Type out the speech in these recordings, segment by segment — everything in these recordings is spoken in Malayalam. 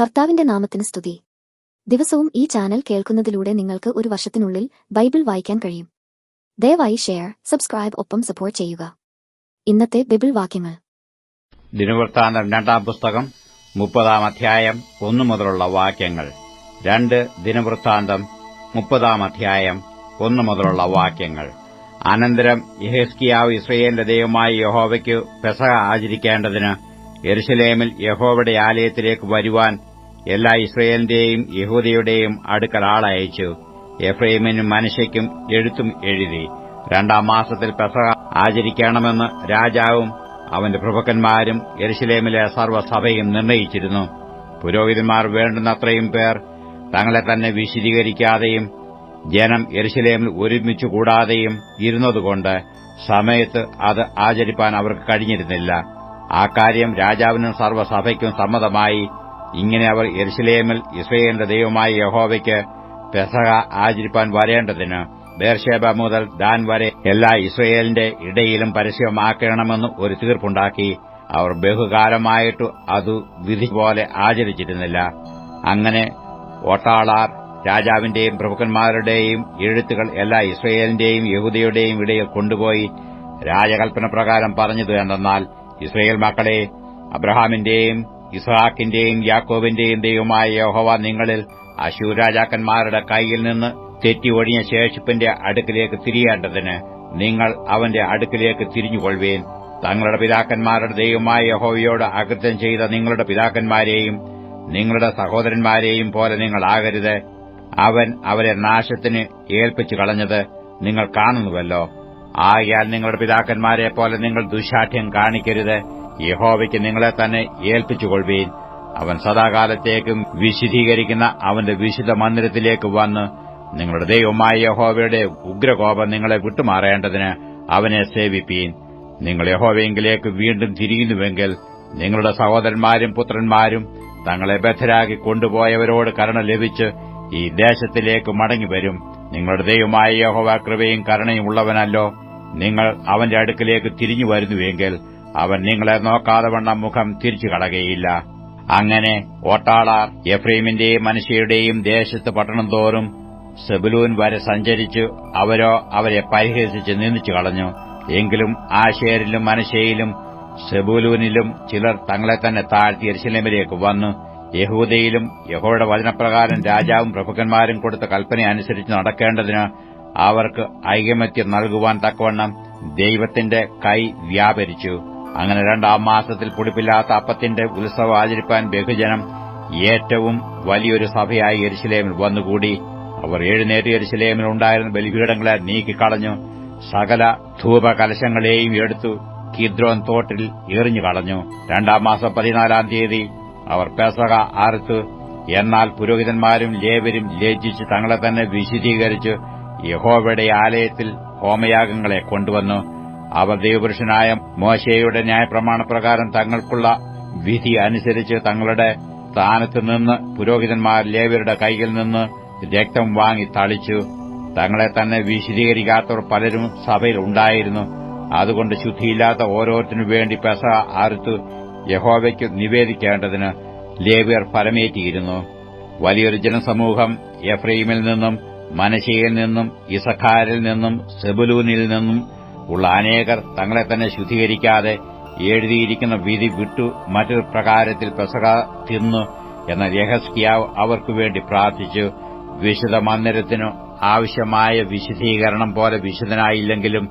കർത്താവിന്റെ നാമത്തിന് സ്തുതി. ദിവസവും ഈ ചാനൽ കേൾക്കുന്നതിലൂടെ നിങ്ങൾക്ക് ഒരു വർഷത്തിനുള്ളിൽ ബൈബിൾ വായിക്കാൻ കഴിയും. ദയവായി ഷെയർ സബ്സ്ക്രൈബ് ഒപ്പം സപ്പോർട്ട് ചെയ്യുക. ഇന്നത്തെ ബൈബിൾ വാക്യങ്ങൾ. ദിനവൃത്താന്തം രണ്ടാം പുസ്തകം മുപ്പതാം അധ്യായം ഒന്നു മുതലുള്ള വാക്യങ്ങൾ. രണ്ട് ദിനവൃത്താന്തം മുപ്പതാം അധ്യായം ഒന്നു മുതലുള്ള വാക്യങ്ങൾ. അനന്തരം യഹസ്കിയാവ് ഇസ്രയേലിന്റെ ദൈവമായ യഹോവയ്ക്ക് പെസഹ ആചരിക്കേണ്ടതിന് യെരുശലേമിൽ യഹോവയുടെ ആലയത്തിലേക്ക് വരുവാൻ എല്ലാ ഇസ്രയേലിന്റെയും യഹൂദയുടെയും അടുക്കൽ ആളയച്ചു. എഫ്രൈമിനും മനുഷ്യയ്ക്കും എഴുത്തും എഴുതി. രണ്ടാം മാസത്തിൽ പെസഹ ആചരിക്കണമെന്ന് രാജാവും അവന്റെ പ്രഭുക്കന്മാരും എരുഷലേമിലെ സർവസഭയും നിർണയിച്ചിരുന്നു. പുരോഹിതന്മാർ വേണ്ടുന്നത്രയും പേർ തങ്ങളെ തന്നെ വിശദീകരിക്കാതെയും ജനം എരുശലേമിൽ ഒരുമിച്ചു കൂടാതെയും ഇരുന്നതുകൊണ്ട് സമയത്ത് അത് ആചരിപ്പാൻ അവർക്ക് കഴിഞ്ഞിരുന്നില്ല. ആ കാര്യം രാജാവിനും സർവസഭയ്ക്കും സമ്മതമായി. ഇങ്ങനെ അവർ എരുസലേമിൽ ഇസ്രയേലിന്റെ ദൈവമായ യഹോവയ്ക്ക് പെസഹ ആചരിപ്പാൻ വരേണ്ടതിന് ബേർഷേബ മുതൽ ദാൻ വരെ എല്ലാ ഇസ്രയേലിന്റെ ഇടയിലും പരസ്യമാക്കണമെന്ന് ഒരു തീർപ്പുണ്ടാക്കി. അവർ ബഹുകാലമായിട്ടു അതു വിധി പോലെ ആചരിച്ചിരുന്നില്ല. അങ്ങനെ ഓട്ടാളാർ രാജാവിന്റെയും പ്രഭുക്കന്മാരുടെയും എഴുത്തുകൾ എല്ലാ ഇസ്രയേലിന്റെയും യഹൂദയുടെയും ഇടയിൽ കൊണ്ടുപോയി രാജകൽപ്പന പ്രകാരം പറഞ്ഞത് എന്തെന്നാൽ ഇസ്രയേൽ മക്കളെ അബ്രഹാമിന്റെയും ഇസ്ഹാക്കിന്റെയും യാക്കോബിന്റെയും ദൈവമായ യഹോവ നിങ്ങളിൽ അശൂർ രാജാക്കന്മാരുടെ കൈയിൽ നിന്ന് തെറ്റി ഒഴിഞ്ഞ ശേഷിപ്പിന്റെ അടുക്കിലേക്ക് തിരിയേണ്ടതിന് നിങ്ങൾ അവന്റെ അടുക്കിലേക്ക് തിരിഞ്ഞുകൊള്ളുവേൻ. തങ്ങളുടെ പിതാക്കന്മാരുടെ ദൈവമായ യഹോവയോട് അകൃത്യം ചെയ്ത നിങ്ങളുടെ പിതാക്കന്മാരെയും നിങ്ങളുടെ സഹോദരന്മാരെയും പോലെ നിങ്ങൾ നിങ്ങളാകരുത് അവൻ അവരെ നാശത്തിന് ഏൽപ്പിച്ചു കളഞ്ഞത് നിങ്ങൾ കാണുന്നുവല്ലോ. ആയാൽ നിങ്ങളുടെ പിതാക്കന്മാരെ പോലെ നിങ്ങൾ ദുശാഠ്യം കാണിക്കരുത്. യഹോവയ്ക്ക് നിങ്ങളെ തന്നെ ഏൽപ്പിച്ചുകൊള്ളുവീൻ അവൻ സദാകാലത്തേക്കും വിശദീകരിക്കുന്ന അവന്റെ വിശുദ്ധ മന്ദിരത്തിലേക്ക് വന്ന് നിങ്ങളുടെ ദൈവമായ യഹോവയുടെ ഉഗ്രകോപം നിങ്ങളെ വിട്ടുമാറേണ്ടതിന് അവനെ സേവിപ്പീൻ. നിങ്ങൾ യഹോവയെങ്കിലേക്ക് വീണ്ടും തിരിയുന്നുവെങ്കിൽ നിങ്ങളുടെ സഹോദരന്മാരും പുത്രന്മാരും തങ്ങളെ ബദ്ധരാക്കി കൊണ്ടുപോയവരോട് കരുണ ലഭിച്ച് ഈ ദേശത്തിലേക്ക് മടങ്ങിവരും. നിങ്ങളുടെ ദൈവമായ യഹോവ കൃപയും കരുണയും ഉള്ളവനല്ലോ. നിങ്ങൾ അവന്റെ അടുക്കിലേക്ക് തിരിഞ്ഞു വരുന്നുവെങ്കിൽ അവൻ നിങ്ങളെ നോക്കാതെ വണ്ണം മുഖം തിരിച്ചു കളകയില്ല അങ്ങനെ ഓട്ടാളാർ എഫ്രീമിന്റെയും മനുഷ്യയുടെയും ദേശത്ത് പട്ടണം തോറും സെബുലൂൻ വരെ സഞ്ചരിച്ചു അവരോ അവരെ പരിഹസിച്ച് നിന്ദിച്ചു കളഞ്ഞു. എങ്കിലും ആശേരിലും മനശയിലും സെബുലൂനിലും ചിലർ തങ്ങളെ തന്നെ താഴ്ത്തി എരിശിലേക്ക് വന്നു. യഹൂദയിലും യഹോയുടെ വചനപ്രകാരം രാജാവും പ്രഭുക്കന്മാരും കൊടുത്ത കൽപ്പന അനുസരിച്ച് നടക്കേണ്ടതിന് അവർക്ക് ഐകമത്യം നൽകുവാൻ തക്കവണ്ണം ദൈവത്തിന്റെ കൈ വ്യാപരിച്ചു. അങ്ങനെ രണ്ടാം മാസത്തിൽ പുടിപ്പില്ലാത്ത അപ്പത്തിന്റെ ഉത്സവം ആചരിപ്പാൻ ബഹുജനം ഏറ്റവും വലിയൊരു സഭയായി എരിശിലേമിൽ വന്നുകൂടി. അവർ എഴുന്നേറ്റ് എരിശിലേമിൽ ഉണ്ടായിരുന്ന ബലിപീഠങ്ങളെ നീക്കിക്കളഞ്ഞു. സകല ധൂപകലശങ്ങളെയും എടുത്തു കിദ്രോൻ തോട്ടിൽ എറിഞ്ഞു കളഞ്ഞു. രണ്ടാം മാസം പതിനാലാം തീയതി അവർ പെസക അറുത്തു. എന്നാൽ പുരോഹിതന്മാരും ലേവരും ലജ്ജിച്ച് തങ്ങളെ തന്നെ വിശദീകരിച്ച് യഹോവയുടെ ആലയത്തിൽ ഹോമയാഗങ്ങളെ കൊണ്ടുവന്നു. അവർ ദൈവപുരുഷനായ മോശയുടെ ന്യായപ്രമാണപ്രകാരം തങ്ങൾക്കുള്ള വിധി അനുസരിച്ച് തങ്ങളുടെ സ്ഥാനത്ത് നിന്ന് പുരോഹിതന്മാർ ലേവരുടെ കൈയിൽ നിന്ന് രക്തം വാങ്ങി തളിച്ചു. തങ്ങളെ തന്നെ വിശദീകരിക്കാത്തവർ പലരും സഭയിൽ ഉണ്ടായിരുന്നു. അതുകൊണ്ട് ശുദ്ധിയില്ലാത്ത ഓരോരുത്തിനു വേണ്ടി പെസ അറുത്തു യഹോവയ്ക്ക് നിവേദിക്കേണ്ടതിന് ലേവിയർ ഫലമേറ്റിയിരുന്നു വലിയൊരു ജനസമൂഹം എഫ്രൈമിൽ നിന്നും മനശയിൽ നിന്നും ഇസഖാരിൽ നിന്നും സെബുലൂനിൽ നിന്നും ഉള്ള അനേകർ തങ്ങളെ തന്നെ ശുദ്ധീകരിക്കാതെ എഴുതിയിരിക്കുന്ന വിധി വിട്ടു മറ്റൊരു പ്രകാരത്തിൽ പെസക തിന്നു എന്ന യഹസ്കിയാവ് അവർക്കുവേണ്ടി പ്രാർത്ഥിച്ചു. വിശുദ്ധ മന്ദിരത്തിനു ആവശ്യമായ വിശുദ്ധീകരണം പോലെ വിശുദ്ധനായില്ലെങ്കിലും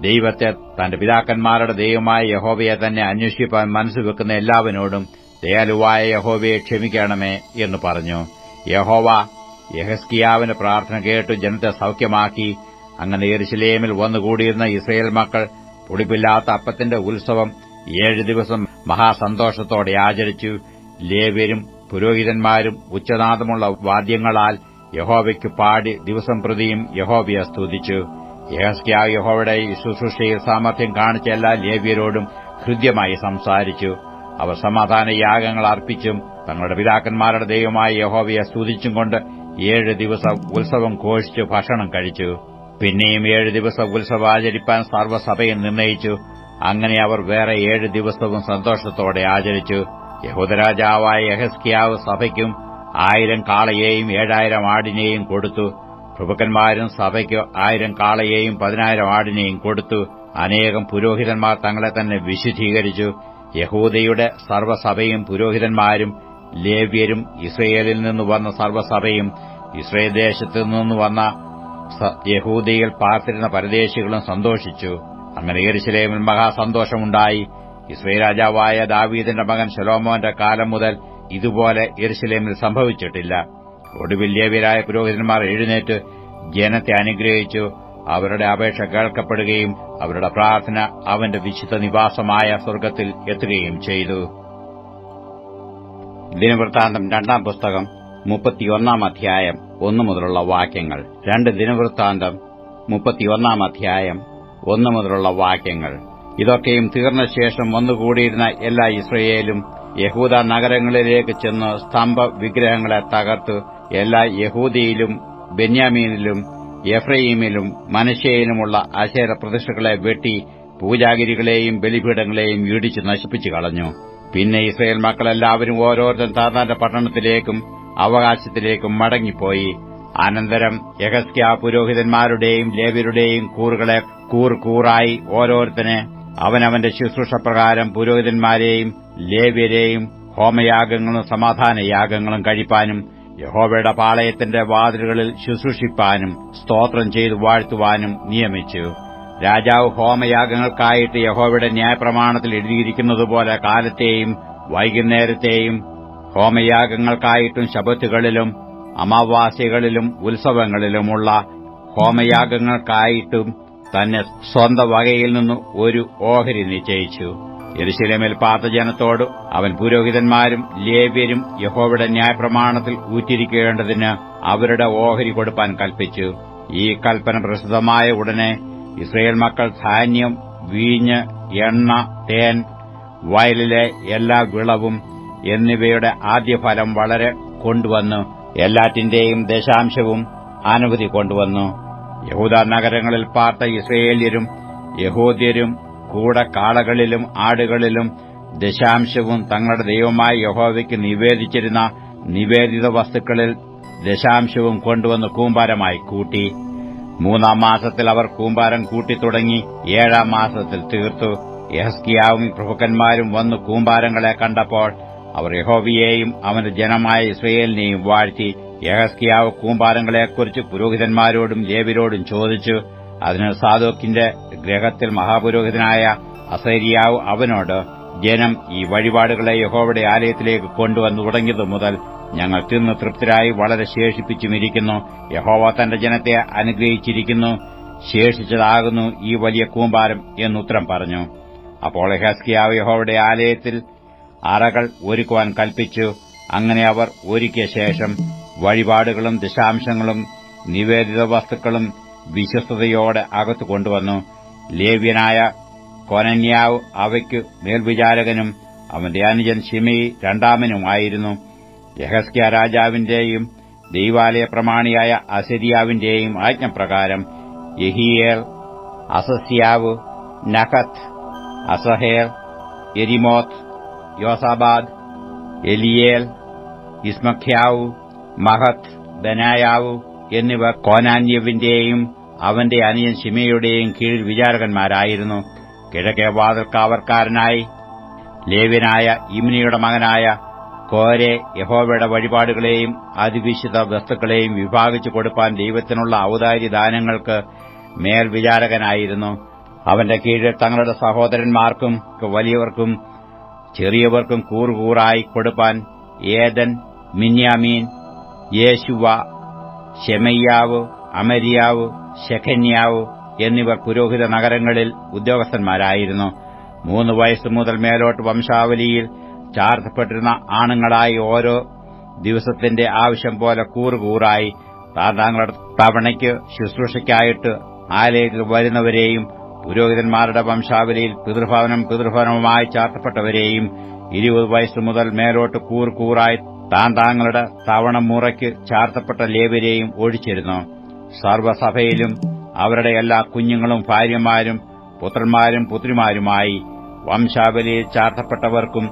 ദൈവത്തെ തന്റെ പിതാക്കന്മാരുടെ ദൈവമായ യഹോവയെ തന്നെ അന്വേഷിപ്പാൻ മനസ്സുവെക്കുന്ന എല്ലാവരോടും ദയാലുവായ യഹോവയെ ക്ഷമിക്കണമേ എന്ന് പറഞ്ഞു. യഹോവ യഹസ്കിയാവിന്റെ പ്രാർത്ഥന കേട്ട് ജനത്തെ സൌഖ്യമാക്കി. അങ്ങനെ എരിശിലേമിൽ വന്നുകൂടിയിരുന്ന ഇസ്രയേൽ മക്കൾ പൊടിപ്പില്ലാത്ത അപ്പത്തിന്റെ ഉത്സവം ഏഴ് ദിവസം മഹാസന്തോഷത്തോടെ ആചരിച്ചു. ലേവ്യരും പുരോഹിതന്മാരും ഉച്ചനാദമുള്ള വാദ്യങ്ങളാൽ യഹോവയ്ക്ക് പാടി ദിവസം പ്രതിയും യഹോവയെ സ്തുതിച്ചു. യഹസ്കിയ യഹോവയുടെ ശുശ്രൂഷയിൽ സാമർഥ്യം കാണിച്ച എല്ലാ ലേവ്യരോടും ഹൃദ്യമായി സംസാരിച്ചു. അവർ സമാധാന യാഗങ്ങൾ അർപ്പിച്ചും തങ്ങളുടെ പിതാക്കന്മാരുടെ ദൈവമായ യഹോവയെ സ്തുതിച്ചും കൊണ്ട് ഏഴ് ദിവസം ഉത്സവം ഘോഷിച്ചു ഭക്ഷണം കഴിച്ചു. പിന്നെയും ഏഴ് ദിവസം ഉത്സവം ആചരിപ്പാൻ സർവസഭയും നിർണയിച്ചു. അങ്ങനെ അവർ വേറെ ഏഴ് ദിവസവും സന്തോഷത്തോടെ ആചരിച്ചു. യഹൂദരാജാവായ യഹസ്കിയാവ് സഭയ്ക്കും ആയിരം കാളയെയും ഏഴായിരം ആടിനെയും കൊടുത്തു. പ്രഭുക്കന്മാരും സഭയ്ക്ക് ആയിരം കാളയെയും പതിനായിരം ആടിനെയും കൊടുത്തു. അനേകം പുരോഹിതന്മാർ തങ്ങളെ തന്നെ വിശുദ്ധീകരിച്ചു. യഹൂദയുടെ സർവസഭയും പുരോഹിതന്മാരും ലേവ്യരും ഇസ്രയേലിൽ നിന്ന് വന്ന സർവസഭയും ഇസ്രയേൽ ദേശത്തു നിന്ന് വന്ന യഹൂദിയിൽ പാർത്തിരുന്ന പരദേശികളും സന്തോഷിച്ചു. അങ്ങനെ യെരുശലേമിൽ മഹാസന്തോഷമുണ്ടായി. ഇസ്രയേൽ രാജാവായ ദാവീദിന്റെ മകൻ ശലോമോന്റെ കാലം മുതൽ ഇതുപോലെ യെരുശലേമിൽ സംഭവിച്ചിട്ടില്ല. ഒടുവിൽ ലേവ്യരായ പുരോഹിതന്മാർ എഴുന്നേറ്റ് ജനത്തെ അനുഗ്രഹിച്ചു. അവരുടെ അപേക്ഷ കേൾക്കപ്പെടുകയും അവരുടെ പ്രാർത്ഥന അവന്റെ വിശുദ്ധ നിവാസമായ സ്വർഗത്തിൽ എത്തുകയും ചെയ്തു. ദിനവൃത്താന്തം രണ്ടാം പുസ്തകം മുപ്പത്തിയൊന്നാം അധ്യായം ഒന്നു മുതലുള്ള വാക്യങ്ങൾ. രണ്ട് ദിനവൃത്താന്തം മുപ്പത്തിയൊന്നാം അധ്യായം ഒന്നു മുതലുള്ള വാക്യങ്ങൾ. ഇതൊക്കെയും തീർന്ന ശേഷം വന്നുകൂടിയിരുന്ന എല്ലാ ഇസ്രയേലും യഹൂദ നഗരങ്ങളിലേക്ക് ചെന്ന് സ്തംഭ വിഗ്രഹങ്ങളെ തകർത്ത് എല്ലാ യഹൂദിയിലും ബെന്യാമീനിലും എഫ്രൈമിലും മനശ്ശയിലുമുള്ള അശേര പ്രതിഷ്ഠകളെ വെട്ടി പൂജാഗിരികളെയും ബലിപീഠങ്ങളെയും ഇടിച്ചു നശിപ്പിച്ചു കളഞ്ഞു. പിന്നെ ഇസ്രയേൽ മക്കളെല്ലാവരും ഓരോരുത്തരും താതാന്റെ പട്ടണത്തിലേക്കും അവകാശത്തിലേക്കും മടങ്ങിപ്പോയി. അനന്തരം യഹസ്ക്യ പുരോഹിതന്മാരുടെയും ലേവ്യരുടെയും കൂറുകളെ കൂർ കൂറായി ഓരോരുത്തനെ അവനവന്റെ ശുശ്രൂഷപ്രകാരം പുരോഹിതന്മാരെയും ലേവ്യരെയും ഹോമയാഗങ്ങളും സമാധാനയാഗങ്ങളും കഴിപ്പാനും യഹോവയുടെ പാളയത്തിന്റെ വാതിലുകളിൽ ശുശ്രൂഷിപ്പാനും സ്തോത്രം ചെയ്തു വാഴ്ത്തുവാനും നിയമിച്ചു. രാജാവ് ഹോമയാഗങ്ങൾക്കായിട്ട് യഹോവയുടെ ന്യായപ്രമാണത്തിൽ എഴുതിയിരിക്കുന്നതുപോലെ കാലത്തെയും വൈകുന്നേരത്തെയും ഹോമയാഗങ്ങൾക്കായിട്ടും ശബത്തുകളിലും അമാവാസികളിലും ഉത്സവങ്ങളിലുമുള്ള ഹോമയാഗങ്ങൾക്കായിട്ടും തന്നെ സ്വന്തം വകയിൽ നിന്ന് ഒരു ഓഹരി നിശ്ചയിച്ചു. യെരുശലേമിൽ പാർത്ത ജനത്തോട് അവൻ പുരോഹിതന്മാരും ലേവ്യരും യഹോവയുടെ ന്യായപ്രമാണത്തിൽ ഊറ്റിരിക്കേണ്ടതിന് അവരുടെ ഓഹരി കൊടുപ്പാൻ കൽപ്പിച്ചു. ഈ കൽപ്പന പ്രസിദ്ധമായ ഉടനെ ഇസ്രയേൽ മക്കൾ ധാന്യം വീഞ്ഞ് എണ്ണ തേൻ വയലിലെ എല്ലാ വിളവും എന്നിവയുടെ ആദ്യഫലം വളരെ കൊണ്ടുവന്നു എല്ലാറ്റിന്റെയും ദശാംശവും അനവധി കൊണ്ടുവന്നു. യഹൂദ നഗരങ്ങളിൽ പാർത്ത ഇസ്രയേല്യരും യഹൂദ്യരും കൂടെ കാളകളിലും ആടുകളിലും ദശാംശവും തങ്ങളുടെ ദൈവമായ യഹോവയ്ക്ക് നിവേദിച്ചിരുന്ന നിവേദിത വസ്തുക്കളിൽ ദശാംശവും കൊണ്ടുവന്ന് കൂമ്പാരമായി കൂട്ടി. മൂന്നാം മാസത്തിൽ അവർ കൂമ്പാരം കൂട്ടിത്തുടങ്ങി ഏഴാം മാസത്തിൽ തീർത്തു. യഹസ്കിയാവും പ്രഭുക്കന്മാരും വന്നു കൂമ്പാരങ്ങളെ കണ്ടപ്പോൾ അവർ യഹോബിയെയും അവന്റെ ജനമായ ഇസ്രയേലിനെയും വാഴ്ത്തി യഹസ്കിയാവ് കൂമ്പാരങ്ങളെക്കുറിച്ച് പുരോഹിതന്മാരോടും ലേവ്യരോടും ചോദിച്ചു. അതിന് സാദോക്കിന്റെ ഗ്രഹത്തിൽ മഹാപുരോഹിതനായ അസേരിയാവ് അവനോട് ജനം ഈ വഴിപാടുകളെ യഹോവയുടെ ആലയത്തിലേക്ക് കൊണ്ടുവന്നു തുടങ്ങിയതു മുതൽ ഞങ്ങൾ തിന്ന് തൃപ്തരായി വളരെ ശേഷിപ്പിച്ചുമിരിക്കുന്നു. യഹോവ തന്റെ ജനത്തെ അനുഗ്രഹിച്ചിരിക്കുന്നു. ശേഷിച്ചതാകുന്നു ഈ വലിയ കൂമ്പാരം എന്നുത്തരം പറഞ്ഞു. അപ്പോൾ ഹെസ്കിയാവ് യഹോവയുടെ ആലയത്തിൽ അറകൾ ഒരുക്കുവാൻ കൽപ്പിച്ചു. അങ്ങനെ അവർ ഒരുക്കിയ ശേഷം വഴിപാടുകളും ദശാംശങ്ങളും നിവേദിത വസ്തുക്കളും വിശ്വസ്തയോടെ അകത്തു കൊണ്ടുവന്നു. ലേവ്യനായ കൊനന്യാവ് അവയ്ക്കു മേൽവിചാരകനും അവന്റെ അനുജൻ ഷിമി രണ്ടാമനുമായിരുന്നു യഹസ്ക്യ രാജാവിന്റെയും ദൈവാലയ പ്രമാണിയായ അസരിയാവിന്റെയും ആജ്ഞപ്രകാരം Jehiel Azaziah Nahath Asahel Jerimoth Jozabad Eliel Ismachiah Mahath Benaiah എന്നിവർ കോനാന്യവിന്റെയും അവന്റെ അനിയൻ ഷിമയുടെയും കീഴിൽ വിചാരകന്മാരായിരുന്നു. കിഴക്കേ വാതിൽക്കാവർക്കാരനായി ലേവ്യനായ ഇമ്നിയുടെ മകനായ കോരെ യഹോവയുടെ വഴിപാടുകളെയും അതിവിശുദ്ധ വസ്തുക്കളെയും വിഭാഗിച്ചു കൊടുപ്പാൻ ദൈവത്തിനുള്ള ഔദാര്യ ദാനങ്ങൾക്ക് മേൽവിചാരകനായിരുന്നു. അവന്റെ കീഴിൽ തങ്ങളുടെ സഹോദരന്മാർക്കും വലിയവർക്കും ചെറിയവർക്കും കൂറുകൂറായി കൊടുപ്പാൻ ഏദൻ മിന്യാമീൻ യേശുവ ഷെമയ്യാവ് അമരിയാവ് ശെഖന്യാവ് എന്നിവർ പുരോഹിത നഗരങ്ങളിൽ ഉദ്യോഗസ്ഥന്മാരായിരുന്നു. മൂന്ന് വയസ്സു മുതൽ മേലോട്ട് വംശാവലിയിൽ ചാർത്തപ്പെട്ടിരുന്ന ആണുങ്ങളായി ഓരോ ദിവസത്തിന്റെ ആവശ്യം പോലെ കൂറുകൂറായി താന്താങ്ങളുടെ തവണയ്ക്ക് ശുശ്രൂഷയ്ക്കായിട്ട് ആലയത്തിൽ വരുന്നവരെയും പുരോഹിതന്മാരുടെ വംശാവലിയിൽ പിതൃഭവനം പിതൃഭവനവുമായി ചാർത്തപ്പെട്ടവരെയും ഇരുപത് വയസ്സ് മുതൽ മേലോട്ട് കൂറുകൂറായി താന്താങ്ങളുടെ തവണ മുറയ്ക്ക് ചാർത്തപ്പെട്ട ലേവരെയും ഒഴിച്ചിരുന്നു. സർവസഭയിലും അവരുടെ എല്ലാ കുഞ്ഞുങ്ങളും ഭാര്യമാരും പുത്രന്മാരും പുത്രിമാരുമായി വംശാവലിയിൽ ചാർത്തപ്പെട്ടവർക്കും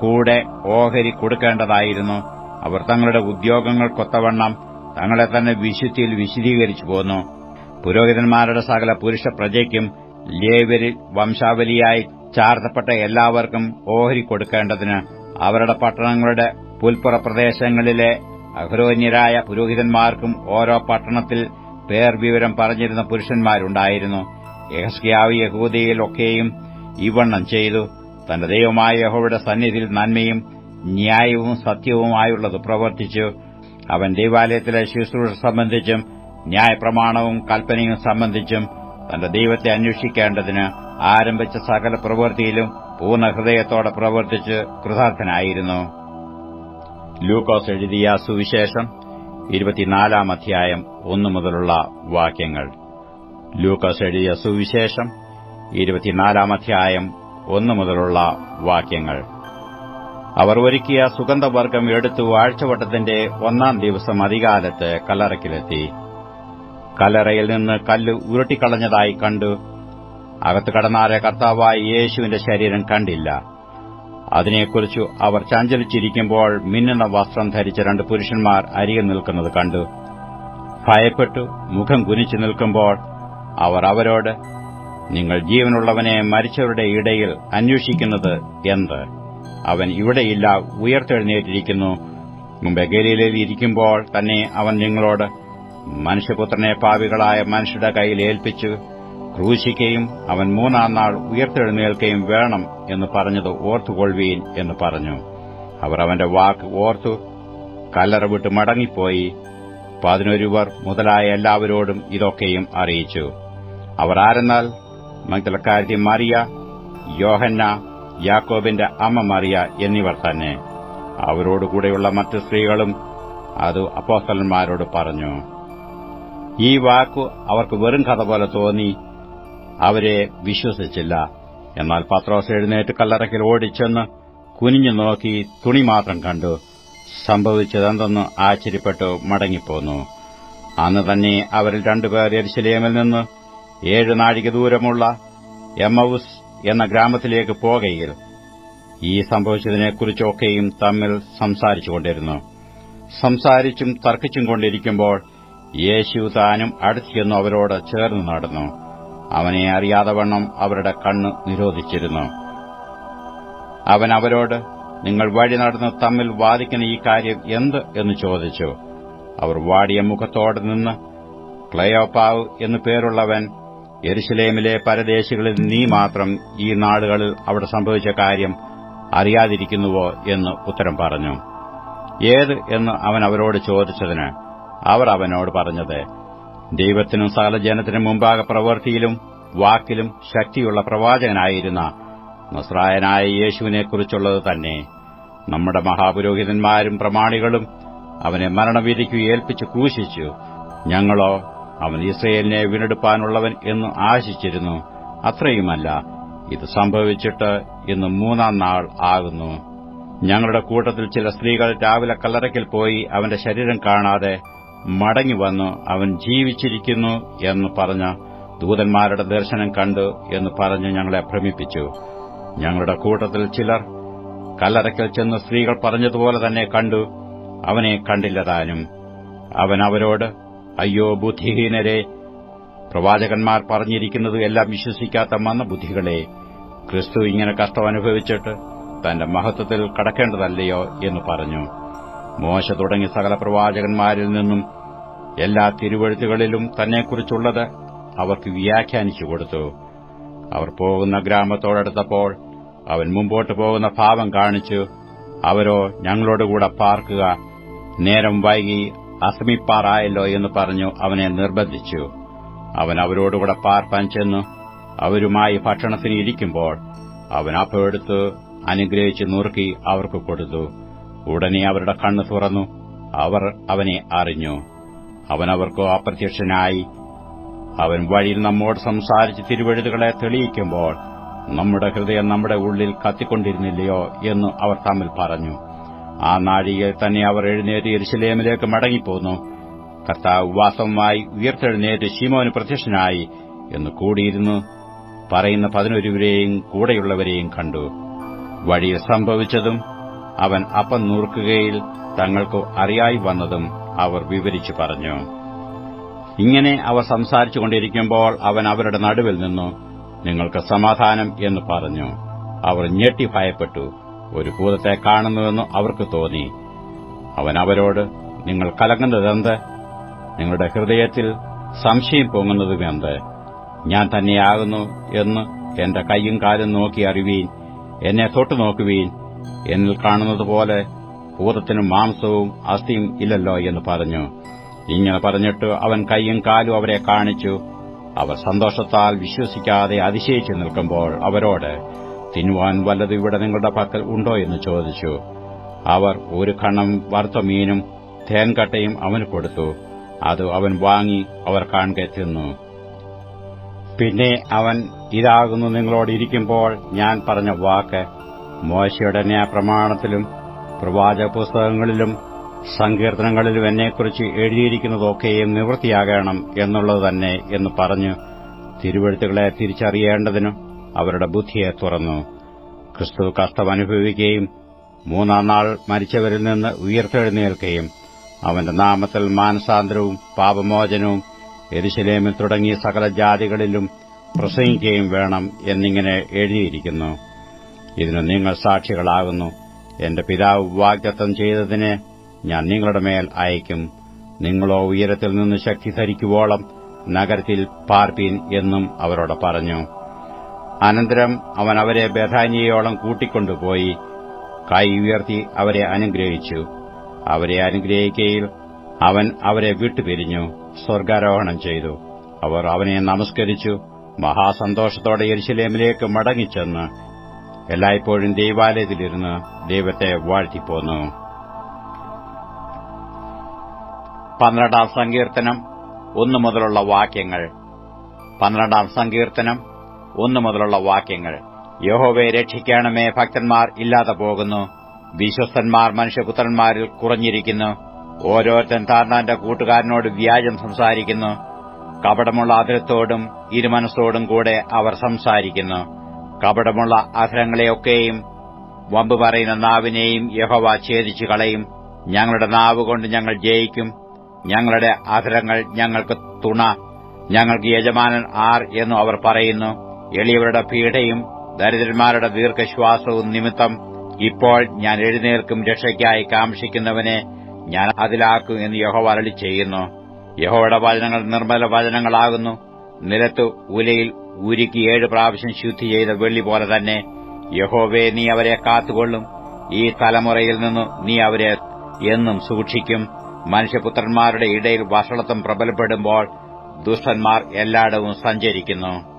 കൂടെ ഓഹരി കൊടുക്കേണ്ടതായിരുന്നു. അവർ തങ്ങളുടെ ഉദ്യോഗങ്ങൾക്കൊത്തവണ്ണം തങ്ങളെ തന്നെ വിശുദ്ധിയിൽ വിശദീകരിച്ചു പോന്നു. പുരോഹിതന്മാരുടെ സകല പുരുഷ പ്രജയ്ക്കും ലേവരിൽ വംശാവലിയായി ചാർത്തപ്പെട്ട എല്ലാവർക്കും ഓഹരി കൊടുക്കേണ്ടതിന് അവരുടെ പട്ടണങ്ങളുടെ പുൽപ്പുറ പ്രദേശങ്ങളിലെ അഹ്രോന്യരായ പുരോഹിതന്മാർക്കും ഓരോ പട്ടണത്തിൽ പേർ വിവരം പറഞ്ഞിരുന്ന പുരുഷന്മാരുണ്ടായിരുന്നു. യഹസ്കിയാവ് യഹൂദയിലൊക്കെയും ഇവണ്ണം ചെയ്തു. തന്റെ ദൈവമായ യഹോവയുടെ സന്നിധിയിൽ നന്മയും ന്യായവും സത്യവുമായുള്ളത് പ്രവർത്തിച്ചു. അവൻ ദൈവാലയത്തിലെ ശുശ്രൂഷ സംബന്ധിച്ചും ന്യായപ്രമാണവും കൽപ്പനയും സംബന്ധിച്ചും തന്റെ ദൈവത്തെ അന്വേഷിക്കേണ്ടതിന് ആരംഭിച്ച സകല പ്രവൃത്തിയിലും പൂർണ ഹൃദയത്തോടെ പ്രവർത്തിച്ച് കൃതാർത്ഥനായിരുന്നു. ലൂക്കോസ് എഴുതിയ സുവിശേഷം ഇരുപത്തിനാലാം അധ്യായം ഒന്നു മുതലുള്ള വാക്യങ്ങൾ. ലൂക്കോസ് എഴുതിയ സുവിശേഷം ഇരുപത്തിനാലാം അധ്യായം ഒന്നു മുതലുള്ള വാക്യങ്ങൾ. അവർ ഒരുക്കിയ സുഗന്ധവർഗം എടുത്തു ആഴ്ചവട്ടത്തിന്റെ ഒന്നാം ദിവസം അധികാലത്ത് കല്ലറയ്ക്കിലെത്തി. കല്ലറയിൽ നിന്ന് കല്ല് ഉരുട്ടിക്കളഞ്ഞതായി കണ്ടു. അകത്ത് കടന്നാരെ കർത്താവായി യേശുവിന്റെ ശരീരം കണ്ടില്ല. അതിനെക്കുറിച്ചു അവർ ചഞ്ചലിച്ചിരിക്കുമ്പോൾ മിന്നുന്ന വസ്ത്രം ധരിച്ച രണ്ട് പുരുഷന്മാർ അരികെ നിൽക്കുന്നത് കണ്ടു. ഭയപ്പെട്ടു മുഖം കുനിച്ചു നിൽക്കുമ്പോൾ അവർ അവരോട് നിങ്ങൾ ജീവനുള്ളവനെ മരിച്ചവരുടെ ഇടയിൽ അന്വേഷിക്കുന്നത് എന്ത്? അവൻ ഇവിടെയില്ല ഉയർത്തെഴുന്നേറ്റിരിക്കുന്നു. മുമ്പ് ഗലീലയിൽ ഇരിക്കുമ്പോൾ തന്നെ അവൻ നിങ്ങളോട് മനുഷ്യപുത്രനെ പാവികളായ മനുഷ്യരുടെ കയ്യിൽ ഏൽപ്പിച്ചു ക്രൂശിക്കുകയും അവൻ മൂന്നാം നാൾ ഉയർത്തെഴുന്നേൽക്കുകയും വേണം എന്ന് പറഞ്ഞത് ഓർത്തുകൊള്ളുവീൻ എന്ന് പറഞ്ഞു. അവർ അവന്റെ വാക്ക് ഓർത്തു കല്ലറ വിട്ട് മടങ്ങിപ്പോയി. പതിനൊരുവർ മുതലായ എല്ലാവരോടും ഇതൊക്കെയും അറിയിച്ചു. അവർ ആരെന്നാൽ മംഗലക്കാരത്തി മറിയ യോഹന്ന യാക്കോബിന്റെ അമ്മ മറിയ എന്നിവർ തന്നെ. അവരോടുകൂടെയുള്ള മറ്റ് സ്ത്രീകളും അത് അപ്പോസ്തലന്മാരോട് പറഞ്ഞു ഈ വാക്കു അവർക്ക് വെറും കഥ പോലെ തോന്നി അവരെ വിശ്വസിച്ചില്ല. എന്നാൽ പത്രോസ് എഴുന്നേറ്റ് കല്ലറയ്ക്കൽ ഓടിച്ചെന്ന് കുനിഞ്ഞു നോക്കി തുണി മാത്രം കണ്ടു. സംഭവിച്ചതെന്തെന്ന് ആശ്ചര്യപ്പെട്ടു മടങ്ങിപ്പോന്നു. അന്ന് തന്നെ അവരിൽ രണ്ടുപേർ എരിശിലേമിൽ നിന്ന് ഏഴ് നാഴിക ദൂരമുള്ള എമ്മൌസ് എന്ന ഗ്രാമത്തിലേക്ക് പോകയിൽ ഈ സംഭവിച്ചതിനെക്കുറിച്ചൊക്കെയും തമ്മിൽ സംസാരിച്ചുകൊണ്ടിരുന്നു സംസാരിച്ചും തർക്കിച്ചും കൊണ്ടിരിക്കുമ്പോൾ യേശു താനും അടുത്തിയെന്നു അവരോട് ചേർന്ന് നടന്നു. അവനെ അറിയാതെ വണ്ണം അവരുടെ കണ്ണ് നിരോധിച്ചിരുന്നു. അവൻ അവരോട് നിങ്ങൾ വഴി നടന്ന് തമ്മിൽ വാദിക്കുന്ന ഈ കാര്യം എന്ത്? എന്ന് ചോദിച്ചു. അവർ വാടിയ മുഖത്തോടെ നിന്ന് ക്ലയോപ്പാവ് എന്നു പേരുള്ളവൻ യെരുശലേമിലെ പരദേശികളിൽ നീ മാത്രം ഈ നാടുകളിൽ അവിടെ സംഭവിച്ച കാര്യം അറിയാതിരിക്കുന്നുവോ എന്ന് ഉത്തരം പറഞ്ഞു. ഏത് എന്ന് അവൻ അവരോട് ചോദിച്ചതിന് അവർ അവനോട് പറഞ്ഞത് ദൈവത്തിനും സകല ജനത്തിനും മുമ്പാകെ പ്രവൃത്തിയിലും വാക്കിലും ശക്തിയുള്ള പ്രവാചകനായിരുന്ന നസ്രായനായ യേശുവിനെക്കുറിച്ചുള്ളത് തന്നെ. നമ്മുടെ മഹാപുരോഹിതന്മാരും പ്രമാണികളും അവനെ മരണവിധിക്കു ഏൽപ്പിച്ച് ക്രൂശിച്ചു. ഞങ്ങളോ അവൻ ഇസ്രയേലിനെ വീണ്ടെടുപ്പാനുള്ളവൻ എന്ന് ആശിച്ചിരുന്നു. അത്രയുമല്ല ഇത് സംഭവിച്ചിട്ട് ഇന്ന് മൂന്നാം നാൾ ആകുന്നു. ഞങ്ങളുടെ കൂട്ടത്തിൽ ചില സ്ത്രീകൾ രാവിലെ കല്ലറയ്ക്കൽ പോയി അവന്റെ ശരീരം കാണാതെ മടങ്ങി വന്നു അവൻ ജീവിച്ചിരിക്കുന്നു എന്ന് പറഞ്ഞ ദൂതന്മാരുടെ ദർശനം കണ്ടു എന്ന് പറഞ്ഞ് ഞങ്ങളെ ഭ്രമിപ്പിച്ചു. ഞങ്ങളുടെ കൂട്ടത്തിൽ ചിലർ കല്ലറയ്ക്കൽ ചെന്ന് സ്ത്രീകൾ പറഞ്ഞതുപോലെ തന്നെ കണ്ടു. അവനെ കണ്ടില്ലതാനും അവൻ അവരോട് അയ്യോ ബുദ്ധിഹീനരെ. പ്രവാചകന്മാർ പറഞ്ഞിരിക്കുന്നത് എല്ലാം വിശ്വസിക്കാത്ത മന്ദബുദ്ധികളെ. ക്രിസ്തു ഇങ്ങനെ കഷ്ടം അനുഭവിച്ചിട്ട് തന്റെ മഹത്വത്തിൽ കടക്കേണ്ടതല്ലയോ എന്ന് പറഞ്ഞു. മോശ തുടങ്ങി സകല പ്രവാചകന്മാരിൽ നിന്നും എല്ലാ തിരുവഴുത്തുകളിലും തന്നെക്കുറിച്ചുള്ളത് അവർക്ക് വ്യാഖ്യാനിച്ചു കൊടുത്തു. അവർ പോകുന്ന ഗ്രാമത്തോടടുത്തപ്പോൾ അവൻ മുമ്പോട്ട് പോകുന്ന ഭാവം കാണിച്ചു. അവരോ ഞങ്ങളോടുകൂടെ പാർക്കുക. നേരം വൈകി അസമിപ്പാറായല്ലോ എന്ന് പറഞ്ഞു അവനെ നിർബന്ധിച്ചു. അവൻ അവരോടുകൂടെ പാർപ്പാൻ ചെന്നു. അവരുമായി ഭക്ഷണത്തിന് ഇരിക്കുമ്പോൾ അവൻ അപ്പമെടുത്ത് അനുഗ്രഹിച്ച് നുറുക്കി അവർക്ക് കൊടുത്തു. ഉടനെ അവരുടെ കണ്ണ് തുറന്നു. അവർ അവനെ അറിഞ്ഞു. അവൻ അപ്രത്യക്ഷനായി. അവൻ വഴിയിൽ നമ്മോട് സംസാരിച്ച് തിരുവഴുതുകളെ തെളിയിക്കുമ്പോൾ നമ്മുടെ ഹൃദയം നമ്മുടെ ഉള്ളിൽ കത്തിക്കൊണ്ടിരുന്നില്ലയോ എന്ന് അവർ തമ്മിൽ പറഞ്ഞു. ആ നാഴികയിൽ തന്നെ അവർ എഴുന്നേറ്റ് എരിശിലേമിലേക്ക് മടങ്ങിപ്പോന്നു. കർത്താവ് ഉപവാസവുമായി ഉയർത്തെഴുന്നേറ്റ് ശീമോന് പ്രത്യക്ഷനായി എന്ന് കൂടിയിരുന്നു. പറയുന്ന പതിനൊരുവരെയും കൂടെയുള്ളവരെയും കണ്ടു. വഴിയിൽ സംഭവിച്ചതും അവൻ അപ്പം നൂർക്കുകയിൽ തങ്ങൾക്ക് അറിയായി വന്നതും അവർ വിവരിച്ചു പറഞ്ഞു. ഇങ്ങനെ അവർ സംസാരിച്ചുകൊണ്ടിരിക്കുമ്പോൾ അവൻ അവരുടെ നടുവിൽ നിന്നു. നിങ്ങൾക്ക് സമാധാനം എന്ന് പറഞ്ഞു. അവർ ഞെട്ടി ഭയപ്പെട്ടു. ഒരു ഭൂതത്തെ കാണുന്നുവെന്ന് അവർക്ക് തോന്നി. അവൻ അവരോട് നിങ്ങൾ കലങ്ങുന്നതെന്ത് നിങ്ങളുടെ ഹൃദയത്തിൽ സംശയം പൊങ്ങുന്നതുമെന്ത് ഞാൻ തന്നെയാകുന്നു എന്ന് എന്റെ കൈയും കാലും നോക്കി അറിവീൻ എന്നെ തൊട്ടു നോക്കുവീൻ. എന്നിൽ കാണുന്നതുപോലെ ഭൂതത്തിനും മാംസവും അസ്ഥിയും ഇല്ലല്ലോ എന്ന് പറഞ്ഞു. ഇങ്ങനെ പറഞ്ഞിട്ട് അവൻ കൈയും കാലും അവരെ കാണിച്ചു. അവർ സന്തോഷത്താൽ വിശ്വസിക്കാതെ അതിശയിച്ചു നിൽക്കുമ്പോൾ അവരോട് തിന്നുവാൻ വല്ലത് ഇവിടെ നിങ്ങളുടെ പക്കൽ ഉണ്ടോ എന്ന് ചോദിച്ചു. അവർ ഒരു കണ്ണം വറുത്ത മീനും തേൻകട്ടയും അവന് കൊടുത്തു. അത് അവൻ വാങ്ങി അവർ കാണെ തിന്നു. പിന്നെ അവൻ ഇതാകുന്നു നിങ്ങളോട് ഇരിക്കുമ്പോൾ ഞാൻ പറഞ്ഞ വാക്ക്. മോശയുടെ ന്യായപ്രമാണത്തിലും പ്രവാചക പുസ്തകങ്ങളിലും സങ്കീർത്തനങ്ങളിലും എന്നെക്കുറിച്ച് എഴുതിയിരിക്കുന്നതൊക്കെയും നിവൃത്തിയാകണം എന്നുള്ളത് തന്നെ എന്ന് പറഞ്ഞു തിരുവഴുത്തുകളെ തിരിച്ചറിയേണ്ടതിനും അവരുടെ ബുദ്ധിയെ തുറന്നു. ക്രിസ്തു കഷ്ടമനുഭവിക്കുകയും മൂന്നാം നാൾ മരിച്ചവരിൽ നിന്ന് ഉയർത്തെഴുന്നേൽക്കുകയും അവന്റെ നാമത്തിൽ മാനസാന്തരവും പാപമോചനവും എരിശിലേമിൽ തുടങ്ങിയ സകല ജാതികളിലും പ്രസംഗിക്കുകയും വേണം എന്നിങ്ങനെ എഴുതിയിരിക്കുന്നു. ഇതിന് നിങ്ങൾ സാക്ഷികളാകുന്നു. എന്റെ പിതാവ് വാഗ്ദത്തം ചെയ്തതിനെ ഞാൻ നിങ്ങളുടെ മേൽ അയക്കും നിങ്ങളോ ഉയരത്തിൽ നിന്ന് ശക്തി ധരിക്കുവോളം നഗരത്തിൽ പാർപ്പീൻ എന്നും അവരോട് പറഞ്ഞു. അനന്തരം അവൻ അവരെ ബഥാനിയോളം കൂട്ടിക്കൊണ്ടുപോയി കൈ ഉയർത്തി അവരെ അനുഗ്രഹിച്ചു. അവരെ അനുഗ്രഹിക്കയിൽ അവൻ അവരെ വിട്ടുപിരിഞ്ഞു സ്വർഗാരോഹണം ചെയ്തു. അവർ അവനെ നമസ്കരിച്ചു മഹാസന്തോഷത്തോടെ എരിശിലേമിലേക്ക് മടങ്ങിച്ചെന്ന് എല്ലായ്പ്പോഴും ദൈവാലയത്തിലിരുന്ന് ദൈവത്തെ വാഴ്ത്തിപ്പോന്നു. പന്ത്രണ്ടാം സങ്കീർത്തനം ഒന്നു മുതലുള്ള വാക്യങ്ങൾ. പന്ത്രണ്ടാം സങ്കീർത്തനം ഒന്നു മുതലുള്ള വാക്യങ്ങൾ. യഹോവയെ രക്ഷിക്കണമേ ഭക്തന്മാർ ഇല്ലാതെ പോകുന്നു. വിശ്വസ്തന്മാർ മനുഷ്യപുത്രന്മാരിൽ കുറഞ്ഞിരിക്കുന്നു. ഓരോരുത്തൻ താർന്നാന്റെ കൂട്ടുകാരനോട് വ്യാജം സംസാരിക്കുന്നു. കപടമുള്ള അതിരത്തോടും ഇരുമനസ്സോടും കൂടെ അവർ സംസാരിക്കുന്നു. കപടമുള്ള അധരങ്ങളെയൊക്കെയും വമ്പ് പറയുന്ന നാവിനെയും യഹോവ ഛേദിച്ചു കളയും. ഞങ്ങളുടെ നാവ് കൊണ്ട് ഞങ്ങൾ ജയിക്കും. ഞങ്ങളുടെ അധരങ്ങൾ ഞങ്ങൾക്ക് തുണ. ഞങ്ങൾക്ക് യജമാനൻ ആർ എന്നു അവർ പറയുന്നു. എളിയവരുടെ പീഡയും ദരിദ്രന്മാരുടെ ദീർഘശ്വാസവും നിമിത്തം ഇപ്പോൾ ഞാൻ എഴുന്നേൽക്കും രക്ഷയ്ക്കായി കാംക്ഷിക്കുന്നവനെ ഞാൻ അതിലാക്കും എന്ന് യഹോ വരളി ചെയ്യുന്നു. യഹോയുടെ വചനങ്ങൾ നിർമ്മല വചനങ്ങളാകുന്നു. നിലത്ത് ഉലയിൽ ഉരുക്കി ഏഴ് പ്രാവശ്യം ശുദ്ധി ചെയ്ത വെള്ളി പോലെ തന്നെ യഹോവേ നീ അവരെ കാത്തുകൊള്ളും. ഈ തലമുറയിൽ നിന്ന് നീ അവരെ എന്നും സൂക്ഷിക്കും. മനുഷ്യപുത്രന്മാരുടെ ഇടയിൽ വഷളത്വം പ്രബലപ്പെടുമ്പോൾ ദുഷ്ടന്മാർ എല്ലായിടവും സഞ്ചരിക്കുന്നു.